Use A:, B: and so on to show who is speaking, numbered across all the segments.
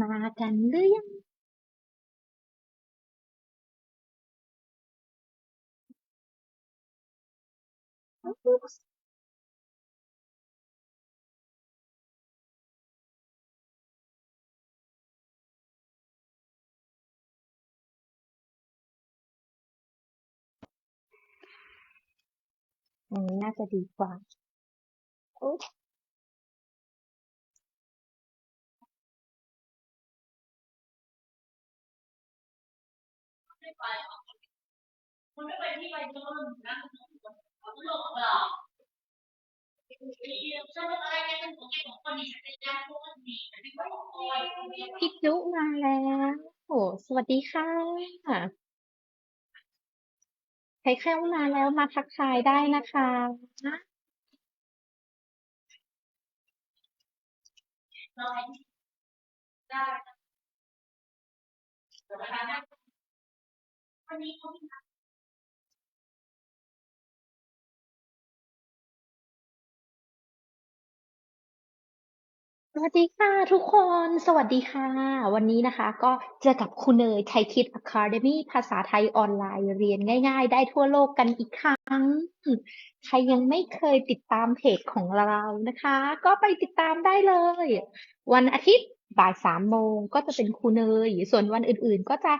A: มากันหรือยังอันนี้น่าจะดีกว่า
B: ม่ไปหรอกคุณไม่ไปที่ไปจนะเขาตลกเหรอฉันะของแกของคนนี้ฉันจะยาพี่
A: จุมาแล้ว โอ้สวัสดีค่ะ ใครเข้ามาแล้วมาทักทายได้นะคะ
B: ได้ันนี้เขามี
A: สวัสดีค่ะทุกคน สวัสดีค่ะ วันนี้นะคะก็เจอกับคุณเนยไทยคิด Academy ภาษาไทยออนไลน์เรียนง่าย ๆ ได้ทั่วโลกกันอีกครั้ง ใครยังไม่เคยติดตามเพจของเรานะคะ ก็ไปติดตามได้เลย วันอาทิตย์บ่ายสามโมงก็จะเป็นครูเนย ส่วนวันอื่นๆ ก็จะ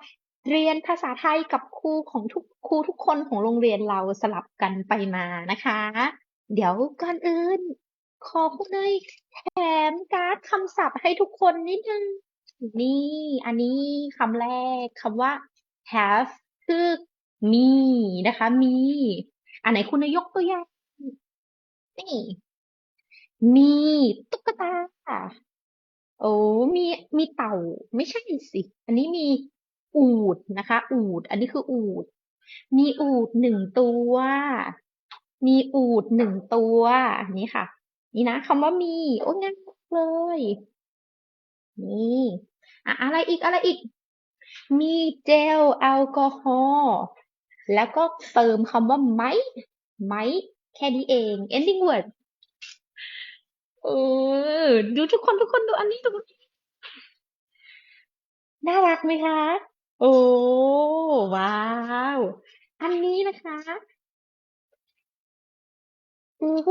A: เรียนภาษาไทยกับครูของทุกครูทุกคนของโรงเรียนเราสลับกันไปมานะคะ เดี๋ยวก่อนอื่น ขอครูเนยแถมการ์ดคำศัพท์ให้ทุกคนนิดนึง นี่อันนี้คำแรกคำว่า have คือมีนะคะ มี อันไหนคุณนายยกตัวอย่างนี่ มีตุ๊กตา โอ้มีมีเต่า ไม่ใช่สิ อันนี้มี อูฐนะคะ อูฐอันนี้คืออูฐมีอูฐหนึ่งตัว มีอูฐหนึ่งตัว นี่ค่ะ นี่นะคำว่ามี โอ้ง่ายมากเลย นี่อะอะไรอีกอะไรอีก มีเจลแอลกอฮอล์แล้วก็เติมคำว่าไม้ไม้แค่นี้เอง ending word เออ ดูทุกคนทุกคนดูอันนี้ดูน่ารักไหมคะ โอ้ ว้าว อันนี้นะคะ โอ้โห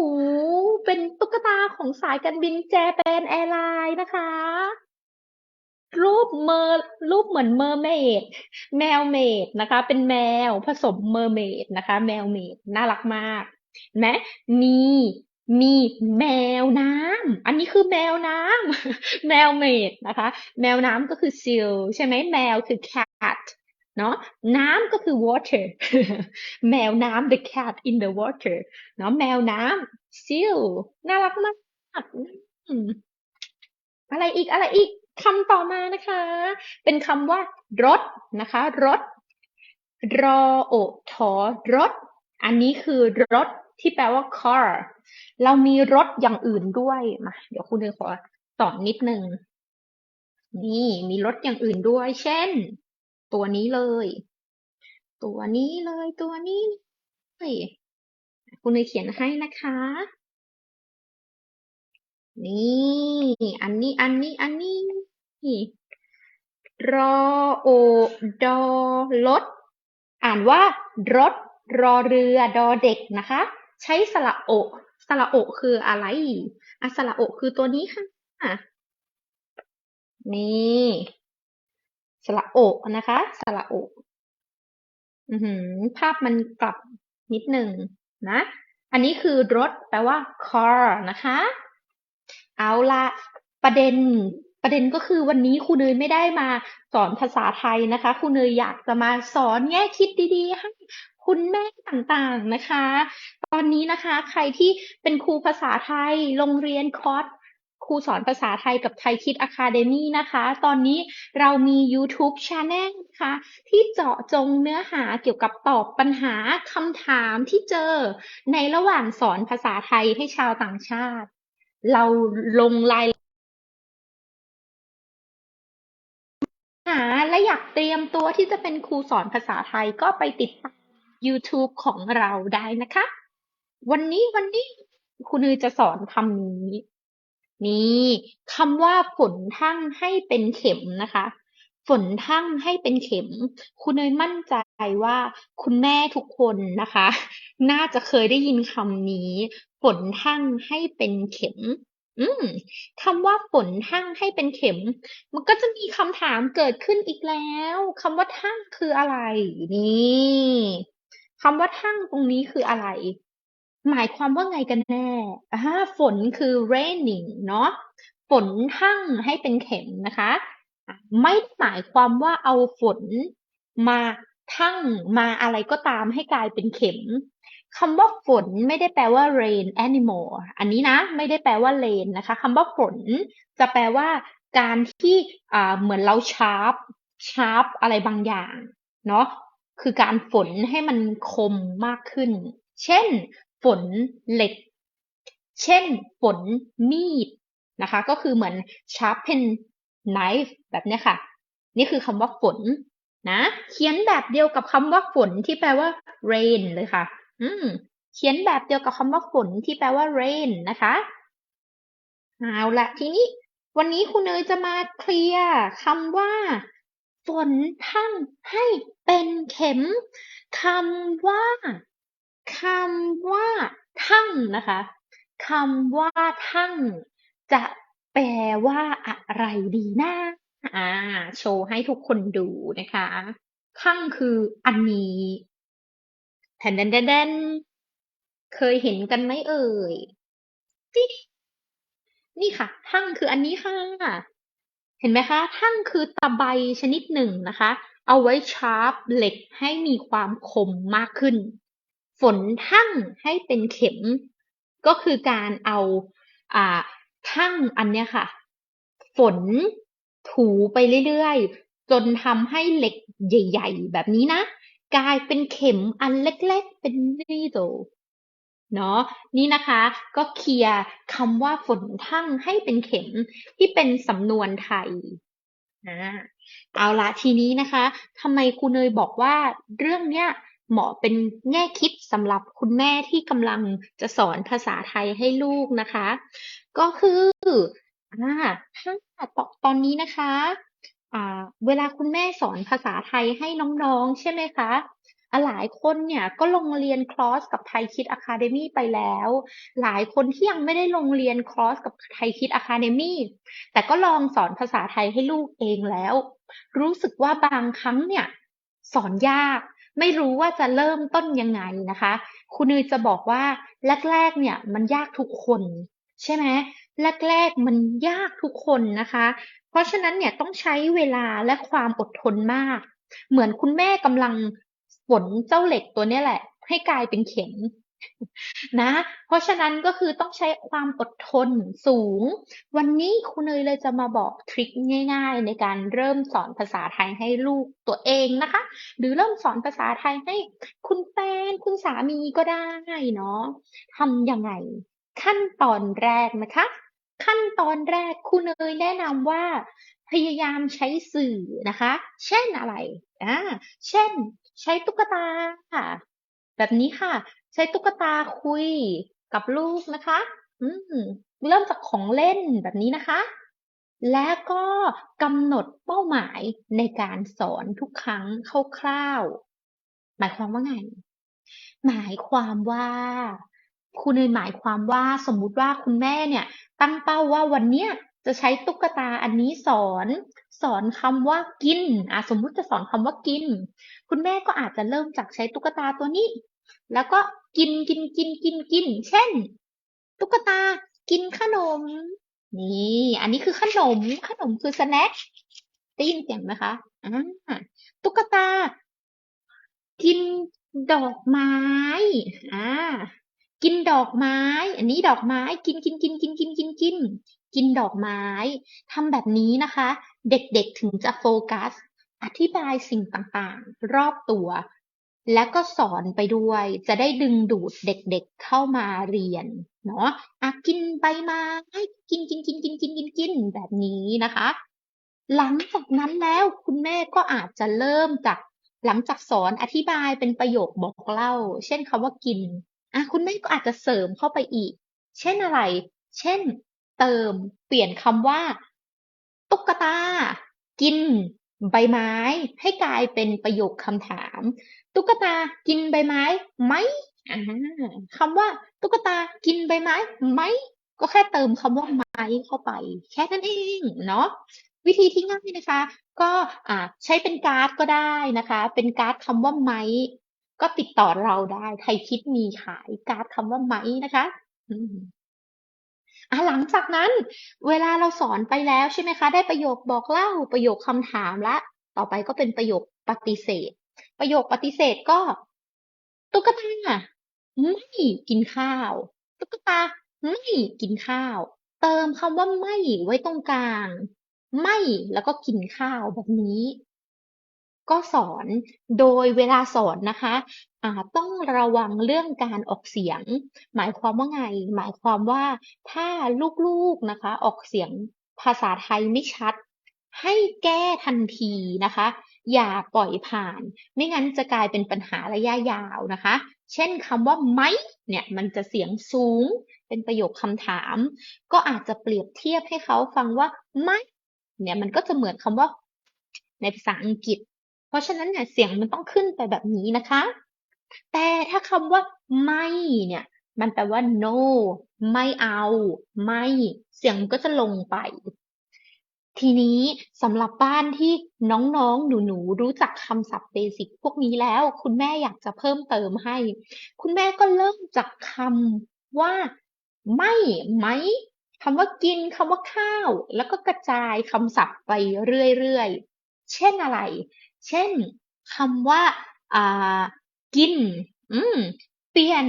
A: เป็นตุ๊กตาของสายการบินแจแปนแอร์ไลน์นะคะ รูปเมอร์รูปเหมือนเมอร์เมดแมวเมดนะคะ เป็นแมวผสมเมอร์เมดนะคะ แมวเมดน่ารักมากเห็นไหมมีมีแมวน้ำ อันนี้คือแมวน้ำ แมวเมดนะคะ แมวน้ำก็คือ seal ใช่ไหมแมวคือ cat เนาะน้ำก็คือ water แมวน้ำ the cat in the water เนาะแมวน้ำ seal น่ารักมากอะไรอีกอะไรอีกคำต่อมานะคะ เป็นคำว่ารถนะคะรถรอโอทอรถ อันนี้คือรถที่แปลว่า car เรามีรถอย่างอื่นด้วยมาเดี๋ยวคุณเนยขอสอนนิดนึง นี่มีรถอย่างอื่นด้วย เช่น ตัวนี้เลย ตัวนี้เลย ตัวนี้เลยคุณเนยเขียนให้นะคะ นี่ อันนี้ อันนี้ อันนี้รอโอดอรถอ่านว่ารถรอเรือดอเด็กนะคะ ใช้สระโอสระโอคืออะไรอะสระโอคือตัวนี้ค่ะ นี่ สระโอนะคะ สระโออือหืภาพมันกลับนิดหนึ่งนะ อันนี้คือรถแปลว่า car นะคะ เอาละประเด็นประเด็นก็คือวันนี้ครูเนยไม่ได้มาสอนภาษาไทยนะคะครูเนยอยากจะมาสอนแง่คิดดีๆให้คุณแม่ต่างๆนะคะ ตอนนี้นะคะ ใครที่เป็นครูภาษาไทย โรงเรียนคอร์ส ครูสอนภาษาไทยกับไทยคิดอะคาเดมี่นะคะ ตอนนี้เรามี YouTube Channel นะคะที่เจาะจงเนื้อหาเกี่ยวกับตอบปัญหาคำถามที่เจอในระหว่างสอนภาษาไทยให้ชาวต่างชาติ เราลงรายหาและอยากเตรียมตัวที่จะเป็นครูสอนภาษาไทยก็ไปติดตาม YouTube ของเราได้นะคะ วันนี้วันนี้คุณนือจะสอนคำนี้ นี่คำว่าฝนทั่งให้เป็นเข็มนะคะ ฝนทั่งให้เป็นเข็ม คุณเนยมั่นใจว่าคุณแม่ทุกคนนะคะ น่าจะเคยได้ยินคำนี้ ฝนทั่งให้เป็นเข็มอืมคำว่าฝนทั่งให้เป็นเข็ม มันก็จะมีคำถามเกิดขึ้นอีกแล้วคำว่าทั่งคืออะไร นี่คำว่าทั่งตรงนี้คืออะไร หมายความว่าไงกันแน่อ่าฝนคือ raining เนาะฝนทั่งให้เป็นเข็มนะคะ ไม่ได้หมายความว่าเอาฝนมาทั่งมาอะไรก็ตามให้กลายเป็นเข็มคำว่าฝนไม่ได้แปลว่า rain anymore อันนี้นะ ไม่ได้แปลว่า rain นะคะคำว่าฝนจะแปลว่า การที่อ่าเหมือนเราชาร์ปชาร์ปอะไรบางอย่างเนาะคือการฝนให้มันคมมากขึ้น เช่น ฝนเหล็ก เช่น ฝนมีดนะคะ ก็คือเหมือน sharpen knife แบบเนี้ยค่ะ นี่คือคำว่าฝนนะเขียนแบบเดียวกับคำว่าฝนที่แปลว่า rain เลยค่ะ อืม เขียนแบบเดียวกับคำว่าฝนที่แปลว่า rain นะคะเอาละทีนี้ วันนี้คุณเนยจะมาเคลียร์คำว่า ฝนทั้งให้เป็นเข็มคำว่า คำว่าทั้งนะคะคำว่าทั้งจะแปลว่าอะไรดีนะอ่า โชว์ให้ทุกคนดูนะคะ ทั้งคืออันนี้แทนแดนแดนแดนเคยเห็นกันไหมเอ่ยติ๊นี่ค่ะ ทั้งคืออันนี้ค่ะ เห็นไหมคะ ทั้งคือตะไบชนิดหนึ่งนะคะ เอาไว้ชาร์ปเหล็กให้มีความคมมากขึ้น ฝนทั้งให้เป็นเข็ม ก็คือการเอาอ่าทั้งอันเนี้ยค่ะ ฝนถูไปเรื่อยๆ จนทำให้เหล็กใหญ่ ๆ แบบนี้นะ กลายเป็นเข็มอันเล็กๆ เป็น needle เนาะนี่นะคะก็เคลียร์คำว่าฝนทั่งให้เป็นเข็มที่เป็นสำนวนไทยนะเอาละทีนี้นะคะทำไมครูเนยบอกว่าเรื่องเนี้ย เหมาะเป็นแง่คิดสำหรับคุณแม่ที่กำลังจะสอนภาษาไทยให้ลูกนะคะ ก็คืออ่าถ้าตตอนนี้นะคะอ่าเวลาคุณแม่สอนภาษาไทยให้น้องๆ ใช่ไหมคะอะหลายคนเนี่ยก็ลงเรียนคลอสกับไทยคิดอะคาเดมี่ไปแล้ว หลายคนที่ยังไม่ได้ลงเรียนคลอสกับไทยคิดอะคาเดมี่แต่ก็ลองสอนภาษาไทยให้ลูกเองแล้ว รู้สึกว่าบางครั้งเนี่ยสอนยาก ไม่รู้ว่าจะเริ่มต้นยังไงนะคะ คุณนุยจะบอกว่าแรก ๆ เนี่ยมันยากทุกคน ใช่ไหมแรก ๆ มันยากทุกคนนะคะ เพราะฉะนั้นเนี่ยต้องใช้เวลาและความอดทนมาก เหมือนคุณแม่กำลังฝนเจ้าเหล็กตัวนี้แหละ ให้กลายเป็นเข็ม นะ เพราะฉะนั้นก็คือต้องใช้ความอดทนสูง วันนี้คุณเนยเลยจะมาบอกทริคง่าย ๆ ในการเริ่มสอนภาษาไทยให้ลูกตัวเองนะคะ หรือเริ่มสอนภาษาไทยให้คุณแฟนคุณสามีก็ได้เนาะทำยังไง ขั้นตอนแรกนะคะ ขั้นตอนแรกคุณเนยแนะนำว่า พยายามใช้สื่อนะคะ เช่นอะไรอ่าเช่น ใช้ตุ๊กตาค่ะแบบนี้ค่ะ ใช้ตุ๊กตาคุยกับลูกนะคะ อืมเริ่มจากของเล่นแบบนี้นะคะ แล้วก็กำหนดเป้าหมายในการสอนทุกครั้งคร่าวๆ หมายความว่าไง หมายความว่าคุณเนยหมายความว่าสมมุติว่าคุณแม่เนี่ย ตั้งเป้าว่าวันเนี้ยจะใช้ตุ๊กตาอันนี้สอน สอนคำว่ากินอะสมมุติจะสอนคำว่ากิน คุณแม่ก็อาจจะเริ่มจากใช้ตุ๊กตาตัวนี้ แล้วก็ กินกินกินกินกิน เช่น ตุ๊กตากินขนม นี่ อันนี้คือขนม ขนมคือสแน็คได้ยินเสียงไหมคะอ่าตุ๊กตา กินดอกไม้อ่ากินดอกไม้ อันนี้ดอกไม้ กินกินกินกินกินกินกิน กินดอกไม้ทำแบบนี้นะคะ เด็กๆถึงจะโฟกัส อธิบายสิ่งต่างๆ รอบตัว แล้วก็สอนไปด้วย จะได้ดึงดูดเด็กๆเข้ามาเรียนเนาะอะกินใบไม้กินกินกินกินกินกินกินแบบนี้นะคะ หลังจากนั้นแล้วคุณแม่ก็อาจจะเริ่มจากหลังจากสอนอธิบายเป็นประโยคบอกเล่า เช่นคำว่ากินอะคุณแม่ก็อาจจะเสริมเข้าไปอีก เช่นอะไร เช่น เติมเปลี่ยนคำว่า ตุ๊กตา กิน ใบไม้ ให้กลายเป็นประโยคคำถาม ตุ๊กตากินใบไม้ไหมอ่าคำว่าตุ๊กตากินใบไม้ไหมก็แค่เติมคำว่าไม้เข้าไป แค่นั้นเองเนาะวิธีที่ง่ายนะคะ ก็อ่าใช้เป็นการ์ดก็ได้นะคะ เป็นการ์ดคำว่าไม้ก็ติดต่อเราได้ใครคิดมีขายการ์ดคำว่าไม้นะคะอืมอะหลังจากนั้น เวลาเราสอนไปแล้วใช่ไหมคะ ได้ประโยคบอกเล่าประโยคคำถามละ ต่อไปก็เป็นประโยคปฏิเสธ ประโยคปฏิเสธก็ ตุ๊กตา ไม่กินข้าว ตุ๊กตา ไม่กินข้าว เติมคำว่าไม่ไว้ตรงกลาง ไม่แล้วก็กินข้าวแบบนี้ ก็สอนโดยเวลาสอนนะคะต้องระวังเรื่องการออกเสียง หมายความว่าไง หมายความว่าถ้าลูกๆนะคะออกเสียงภาษาไทยไม่ชัด ให้แก้ทันทีนะคะ อย่าปล่อยผ่าน ไม่งั้นจะกลายเป็นปัญหาระยะยาวนะคะ เช่นคำว่าไหมเนี่ยมันจะเสียงสูง เป็นประโยคคำถาม ก็อาจจะเปรียบเทียบให้เขาฟังว่าไหมเนี่ยมันก็จะเหมือนคำว่า ในภาษาอังกฤษ เพราะฉะนั้นเนี่ยเสียงมันต้องขึ้นไปแบบนี้นะคะ แต่ถ้าคำว่าไม่เนี่ยมันแปลว่า no ไม่เอา ไม่ เสียงมันก็จะลงไป ทีนี้สำหรับบ้านที่น้องๆ หนูๆ รู้จักคำศัพท์เบสิกพวกนี้แล้ว คุณแม่อยากจะเพิ่มเติมให้ คุณแม่ก็เริ่มจากคำว่า ไม่ไหมคำว่ากินคำว่าข้าว แล้วก็กระจายคำศัพท์ไปเรื่อยๆ เช่นอะไร เช่นคำว่าอ่ากิน อืม เปลี่ยน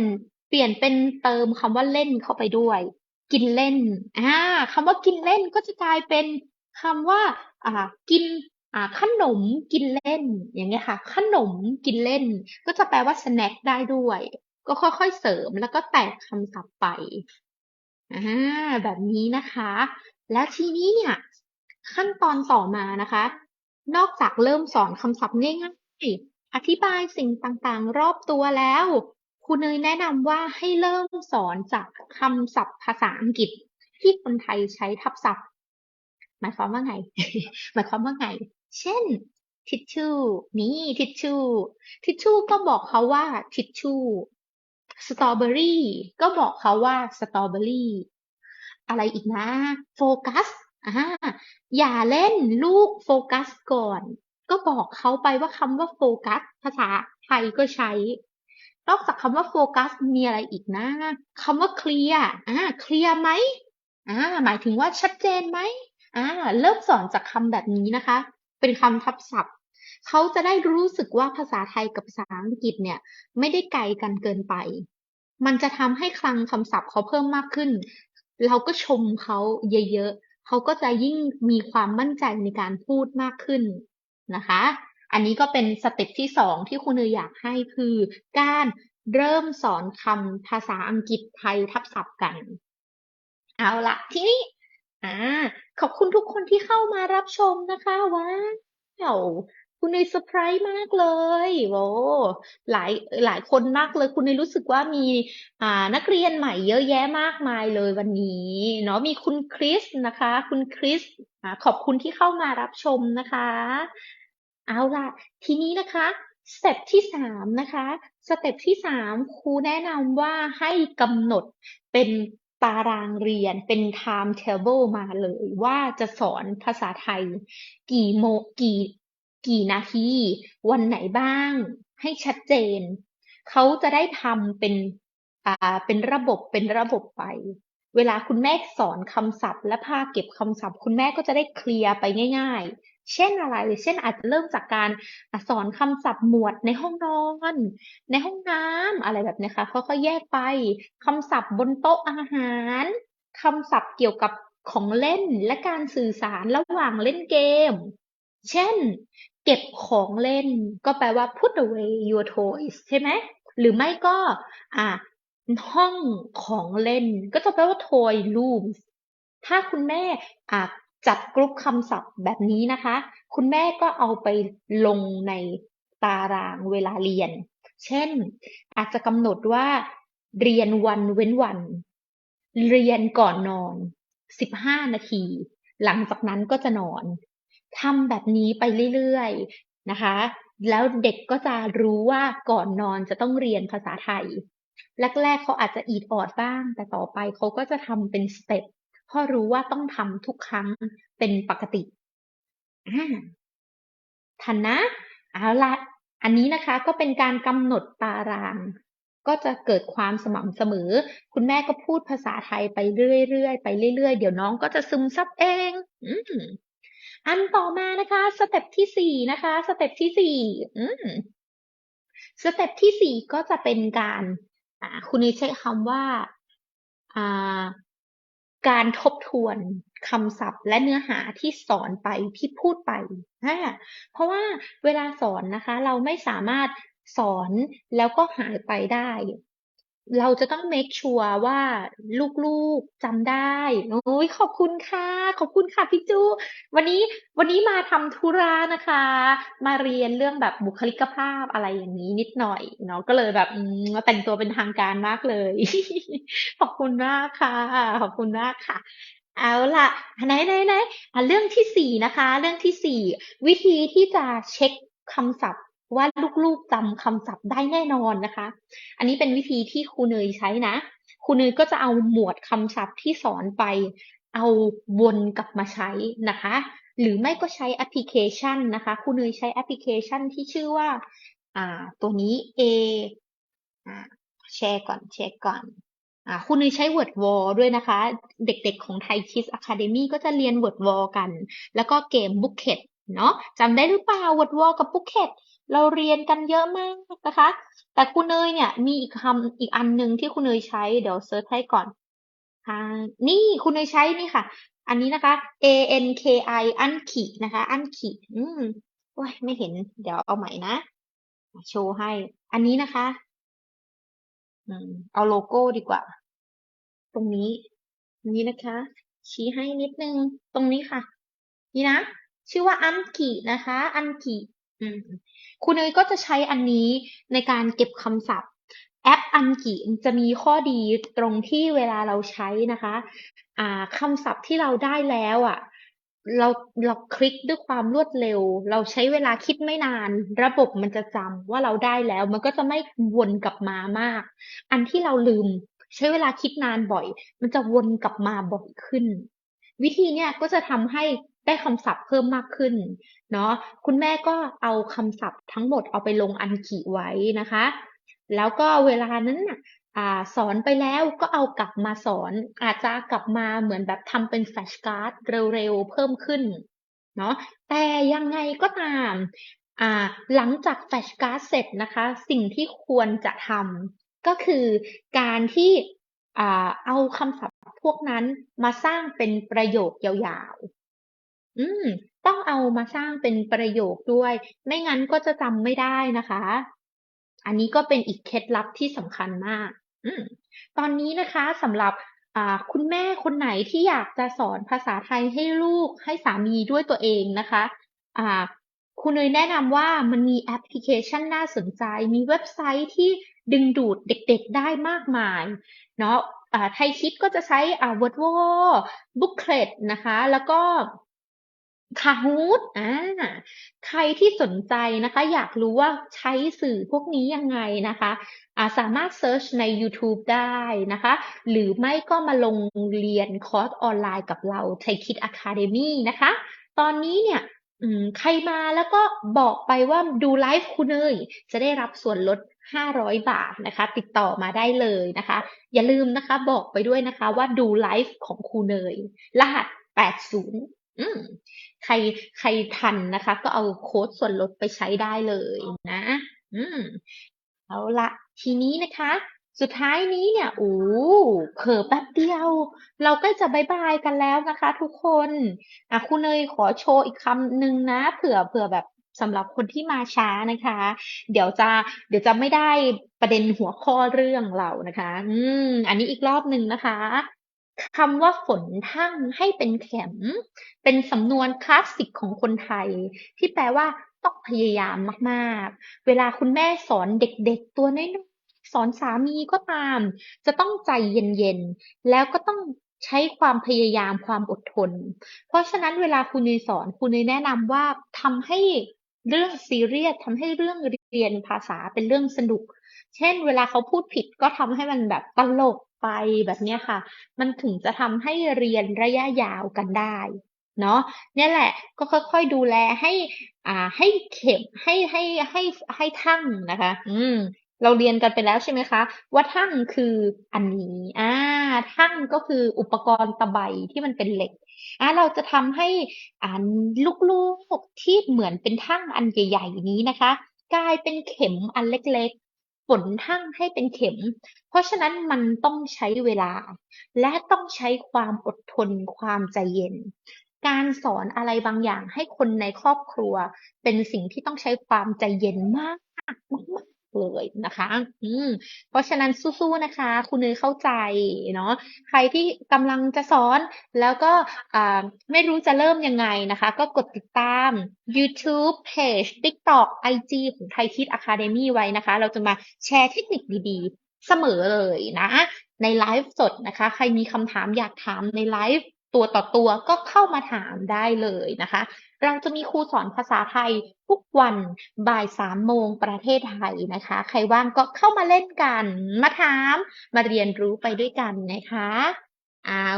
A: เปลี่ยนเป็นเติมคำว่าเล่นเข้าไปด้วย กินเล่น อ่าคำว่ากินเล่นก็จะกลายเป็น คำว่า อ่า กิน อ่า ขนมกินเล่น อย่างเงี้ยค่ะ ขนมกินเล่น ก็จะแปลว่าสแน็คได้ด้วย ก็ค่อยๆเสริมแล้วก็แตกคำศัพท์ไปอ่าแบบนี้นะคะ แล้วทีนี้เนี่ย ขั้นตอนต่อมานะคะ นอกจากเริ่มสอนคำศัพท์ง่ายๆ อธิบายสิ่งต่างๆ รอบตัวแล้วครูเนยแนะนำว่าให้เริ่มสอนจากคำศัพท์ภาษาอังกฤษที่คนไทยใช้ทับศัพท์ หมายความว่าไง หมายความว่าไง เช่นทิชชู่นี่ทิชชู่ทิชชู่ก็บอกเขาว่าทิชชู่สตรอเบอรี่ก็บอกเขาว่าสตรอเบอรี่อะไรอีกนะโฟกัสอ่าอย่าเล่นลูกโฟกัสก่อน ก็บอกเขาไปว่าคำว่าโฟกัสภาษาไทยก็ใช้ นอกจากคำว่าโฟกัสมีอะไรอีกนะคำว่าเคลียร์อ่าเคลียร์ไหมอ่าหมายถึงว่าชัดเจนไหม อ่าเริ่มสอนจากคำแบบนี้นะคะ เป็นคำทับศัพท์ เขาจะได้รู้สึกว่าภาษาไทยกับภาษาอังกฤษเนี่ย ไม่ได้ไกลกันเกินไป มันจะทำให้คลังคำศัพท์เขาเพิ่มมากขึ้น เราก็ชมเขาเยอะๆ เขาก็จะยิ่งมีความมั่นใจในการพูดมากขึ้นนะคะ อันนี้ก็เป็นสเต็ปที่สองที่คุณเนยอยากให้คือการเริ่มสอนคำภาษาอังกฤษไทยทับศัพท์กัน เอาละทีนี้ อ่า ขอบคุณทุกคนที่เข้ามารับชมนะคะ ว้าวคุณเนเซอร์ไพรส์มากเลยโว้หลายหลายคนมากเลย คุณเนรู้สึกว่ามีอ่านักเรียนใหม่เยอะแยะมากมายเลยวันนี้เนาะมีคุณคริสนะคะ คุณคริสอ่าขอบคุณที่เข้ามารับชมนะคะ เอาล่ะ ทีนี้นะคะสเต็ปที่สามนะคะ สเต็ปที่สามครูแนะนำว่าให้กำหนดเป็น ตารางเรียนเป็น time table มาเลยว่าจะสอนภาษาไทย กี่โมกี่กี่นาที วันไหนบ้าง ให้ชัดเจน เขาจะได้ทำเป็นอ่าเป็นระบบเป็นระบบไป เวลาคุณแม่สอนคำศัพท์ และพาเก็บคำศัพท์ คุณแม่ก็จะได้เคลียร์ไปง่าย เช่นอะไรเช่นอาจจะเริ่มจากการสอนคำศัพท์หมวดในห้องนอน ในห้องน้ำอะไรแบบนี้ค่ะค่อยๆแยกไปคำศัพท์บนโต๊ะอาหารคำศัพท์เกี่ยวกับของเล่นและการสื่อสารระหว่างเล่นเกม เช่น เก็บของเล่น ก็แปลว่า put away your toys ใช่ไหมหรือไม่ก็อ่าห้องของเล่น ก็จะแปลว่า toy rooms ถ้าคุณแม่อ่า จัดกรุ๊ปคำศัพท์แบบนี้นะคะ คุณแม่ก็เอาไปลงในตารางเวลาเรียน เช่น อาจจะกำหนดว่า เรียนวันเว้นวัน เรียนก่อนนอนสิบห้านาที หลังจากนั้นก็จะนอนทำแบบนี้ไปเรื่อยๆนะคะ แล้วเด็กก็จะรู้ว่าก่อนนอนจะต้องเรียนภาษาไทย แรกๆเขาอาจจะอีดออดบ้าง แต่ต่อไปเขาก็จะทำเป็นสเต็ป เพราะรู้ว่าต้องทำทุกครั้งเป็นปกติทันนะเอาละอันนี้นะคะก็เป็นการกำหนดตาราง ก็จะเกิดความสม่ำเสมอ คุณแม่ก็พูดภาษาไทยไปเรื่อยๆไปเรื่อยๆ เดี๋ยวน้องก็จะซึมซับเองอ,อันต่อมานะคะสเต็ปที่สี่นะคะสเต็ปที่สี่สเต็ปที่สี่ก็จะเป็นการคุณนิใช้คำว่า การทบทวนคำศัพท์ และเนื้อหาที่สอนไปที่พูดไปนะเพราะว่าเวลาสอนนะคะ เราไม่สามารถสอนแล้วก็หายไปได้ เราจะต้อง make sure ว่าลูกๆจำได้ โอ้ยขอบคุณค่ะ ขอบคุณค่ะพี่จู วันนี้วันนี้มาทำธุระนะคะ มาเรียนเรื่องแบบบุคลิกภาพอะไรอย่างนี้นิดหน่อยเนาะก็เลยแบบอืมแต่งตัวเป็นทางการมากเลย ขอบคุณมากค่ะ ขอบคุณมากค่ะ เอาล่ะไหนไหนไหนอะเรื่องที่สี่นะคะ เรื่องที่สี่วิธีที่จะเช็คคำศัพท์ ว่าลูกๆจำคำศัพท์ได้แน่นอนนะคะ อันนี้เป็นวิธีที่ครูเนยใช้นะ ครูเนยก็จะเอาหมวดคำศัพท์ที่สอนไป เอาวนกลับมาใช้นะคะ หรือไม่ก็ใช้แอปพลิเคชันนะคะ ครูเนยใช้แอปพลิเคชันที่ชื่อว่าอ่าตัวนี้ A อแชร์ก่อนแชร์ก่อนอ่าคุณนุ้ยใช้ Word Wall ด้วยนะคะ เด็กๆของไทย Kids Academy ก็จะเรียน Word Wall กัน แล้วก็เกม Booklet เนาะจำได้หรือเปล่า Word Wall กับ Booklet เราเรียนกันเยอะมากนะคะ แต่คุณเนยเนี่ยมีอีกคำอีกอันหนึ่งที่คุณเนยใช้เดี๋ยวเซิร์ชให้ก่อนอ่านี่คุณเนยใช้นี่ค่ะ อันนี้นะคะ A N K I อันขีนะคะ อันขีอืมโอ้ยไม่เห็น เดี๋ยวเอาใหม่นะ โชว์ให้ อันนี้นะคะอืมเอาโลโก้ดีกว่า ตรงนี้ นี้นะคะ ชี้ให้นิดนึง ตรงนี้ค่ะ นี่นะ ชื่อว่าอันกินะคะ อันกิคุณเนยก็จะใช้อันนี้ในการเก็บคำศัพท์ แอปอันกิจะมีข้อดีตรงที่เวลาเราใช้นะคะคำศัพท์ที่เราได้แล้วอะเราเราคลิกด้วยความรวดเร็ว เราใช้เวลาคิดไม่นาน ระบบมันจะจำว่าเราได้แล้ว มันก็จะไม่วนกลับมามาก อันที่เราลืม ใช้เวลาคิดนานบ่อย มันจะวนกลับมาบ่อยขึ้น วิธีเนี้ยก็จะทำให้ ได้คำศัพท์เพิ่มมากขึ้นเนาะคุณแม่ก็เอาคำศัพท์ทั้งหมดเอาไปลงอันขีไว้นะคะ แล้วก็เวลานั้นน่ะสอนไปแล้วก็เอากลับมาสอน อาจจะกลับมาเหมือนแบบทำเป็นแฟลชการ์ดเร็วๆเพิ่มขึ้นเนาะแต่ยังไงก็ตามอ่าหลังจากแฟลชการ์ดเสร็จนะคะ สิ่งที่ควรจะทำก็คือการที่อ่าเอาคำศัพท์พวกนั้นมาสร้างเป็นประโยคยาว อืม ต้องเอามาสร้างเป็นประโยคด้วย ไม่งั้นก็จะจำไม่ได้นะคะ อันนี้ก็เป็นอีกเคล็ดลับที่สำคัญมาก อืม ตอนนี้นะคะสำหรับอ่าคุณแม่คนไหนที่อยากจะสอนภาษาไทยให้ลูกให้สามีด้วยตัวเองนะคะอ่าคุณเนยแนะนำว่ามันมีแอปพลิเคชันน่าสนใจ มีเว็บไซต์ที่ดึงดูดเด็กๆได้มากมาย เนาะอ่าไทยคิดก็จะใช้อ่า w o r d w a l Booklet นะคะ แล้วก็ คาฮูดอ่าใครที่สนใจนะคะ อยากรู้ว่าใช้สื่อพวกนี้ยังไงนะคะอ่าสามารถเซิร์ชใน YouTube ได้นะคะ หรือไม่ก็มาลงเรียนคอร์สออนไลน์กับเราไทยคิด Academy นะคะ ตอนนี้เนี่ยอืมใครมาแล้วก็บอกไปว่าดูไลฟ์คุณเนยจะได้รับส่วนลด 500 บาทนะคะ ติดต่อมาได้เลยนะคะ อย่าลืมนะคะบอกไปด้วยนะคะว่าดูไลฟ์ของครูเนย รหัส 80 อืมใครใครทันนะคะ ก็เอาโค้ดส่วนลดไปใช้ได้เลยนะ อืมเอาละทีนี้นะคะ สุดท้ายนี้เนี่ยโอ้เผลอแป๊บเดียว เราก็จะบายบายกันแล้วนะคะ ทุกคนอะคุณเนยขอโชว์อีกคำหนึ่งนะ เผื่อเผื่อแบบสำหรับคนที่มาช้านะคะ เดี๋ยวจะเดี๋ยวจะไม่ได้ประเด็นหัวข้อเรื่องเรานะคะ อืม อันนี้อีกรอบหนึ่งนะคะ คำว่าฝนทั่งให้เป็นเข็ม เป็นสำนวนคลาสสิกของคนไทย ที่แปลว่าต้องพยายามมากๆ เวลาคุณแม่สอนเด็กๆ ตัวน้อยๆสอนสามีก็ตาม จะต้องใจเย็นๆ แล้วก็ต้องใช้ความพยายามความอดทน เพราะฉะนั้นเวลาคุณเนยสอนคุณเนยแนะนำว่าทำให้เรื่องซีเรียสทำให้เรื่องเรียนภาษาเป็นเรื่องสนุก เช่น เวลาเขาพูดผิดก็ทำให้มันแบบตลก ไปแบบนี้ค่ะ มันถึงจะทำให้เรียนระยะยาวกันได้เนาะเนี่ยแหละก็ค่อยๆดูแลให้อ่าให้เข็มให้ให้ให้ให้ทั่งนะคะ อืมเราเรียนกันไปแล้วใช่ไหมคะ ว่าทั่งคืออันนี้อ่าทั่งก็คืออุปกรณ์ตะไบที่มันเป็นเหล็กอ่าเราจะทำให้อ่าลูกๆที่เหมือนเป็นทั่งอันใหญ่ๆนี้นะคะ กลายเป็นเข็มอันเล็กๆ ฝนทั่งให้เป็นเข็ม เพราะฉะนั้นมันต้องใช้เวลา และต้องใช้ความอดทนความใจเย็น การสอนอะไรบางอย่างให้คนในครอบครัว เป็นสิ่งที่ต้องใช้ความใจเย็นมากมาก เลยนะคะ อืม เพราะฉะนั้นสู้ๆนะคะ คุณเนยเข้าใจเนาะ ใครที่กำลังจะสอนแล้วก็ไม่รู้จะเริ่มยังไงนะคะ ก็กดติดตาม YouTube Page TikTok IG ของไทยคิด Academy ไว้นะคะ เราจะมาแชร์เทคนิคดีๆ เสมอเลยนะ ในไลฟ์สดนะคะ ใครมีคำถามอยากถามในไลฟ์ ตัวต่อตัวก็เข้ามาถามได้เลยนะคะ เราจะมีครูสอนภาษาไทยทุกวันบ่ายสามโมงประเทศไทยนะคะ ใครว่างก็เข้ามาเล่นกัน มาถาม มาเรียนรู้ไปด้วยกันนะคะ เอา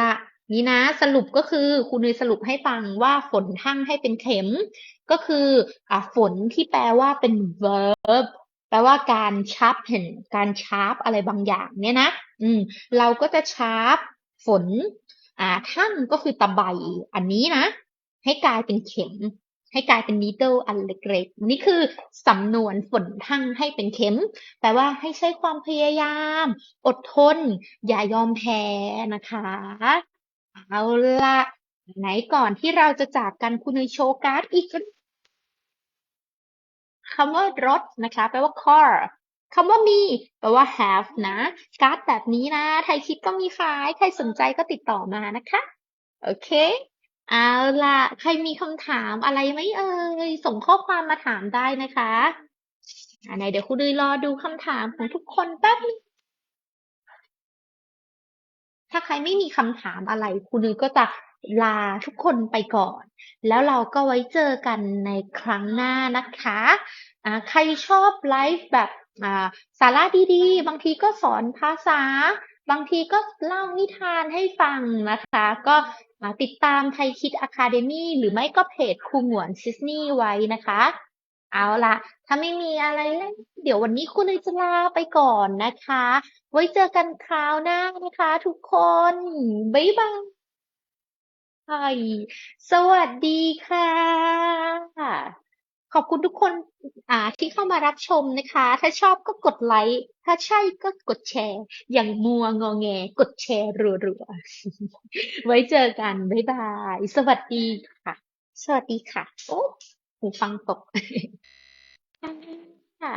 A: ละนี่นะสรุปก็คือครูนุยสรุปให้ฟังว่าฝนทั่งให้เป็นเข็ม ก็คืออ่าฝนที่แปลว่าเป็น verb แปลว่าการชาร์ปเห็นการชาร์ปอะไรบางอย่างเนี่ยนะ อืม เราก็จะชาร์ปฝน อ่าทั่งก็คือตะไบอันนี้นะ ให้กลายเป็นเข็ม ให้กลายเป็น needle อันเล็กๆนี่คือสำนวนฝนทั่งให้เป็นเข็ม แปลว่าให้ใช้ความพยายาม อดทน อย่ายอมแพ้นะคะ เอาละไหนก่อนที่เราจะจากกันคุณนุยโชว์การ์ดอีกคำว่ารถนะคะ แปลว่า car คำว่ามีแปลว่า have นะ การ์ดแบบนี้นะ ไทยคิดก็มีขาย ใครสนใจก็ติดต่อมานะคะ โอเค เอาล่ะ ใครมีคำถามอะไรไหมเอ่ย ส่งข้อความมาถามได้นะคะอ่าไหนเดี๋ยวครูดุยรอดูคำถามของทุกคนแป๊บนึงถ้าใครไม่มีคำถามอะไรครูนุ้ยก็จะลาทุกคนไปก่อน แล้วเราก็ไว้เจอกันในครั้งหน้านะคะอ่าใครชอบไลฟ์แบบ สาระดีๆ บางทีก็สอนภาษา บางทีก็เล่านิทานให้ฟังนะคะ ก็ติดตามไทยคิดอะคาเดมี่หรือไม่ก็เพจครูหงวนซิสนีย์ไว้นะคะ เอาล่ะถ้าไม่มีอะไรแล้วเดี๋ยววันนี้คุณเลยจะลาไปก่อนนะคะ ไว้เจอกันคราวหน้านะคะทุกคน บ๊ายบาย สวัสดีค่ะ ขอบคุณทุกคนอ่าที่เข้ามารับชมนะคะ ถ้าชอบก็กดไลค์ ถ้าใช่ก็กดแชร์ อย่างมัวงอแง กดแชร์รัวๆ ไว้เจอกัน บ๊ายบาย สวัสดีค่ะ สวัสดีค่ะ โอ้หูฟังตกค่ะ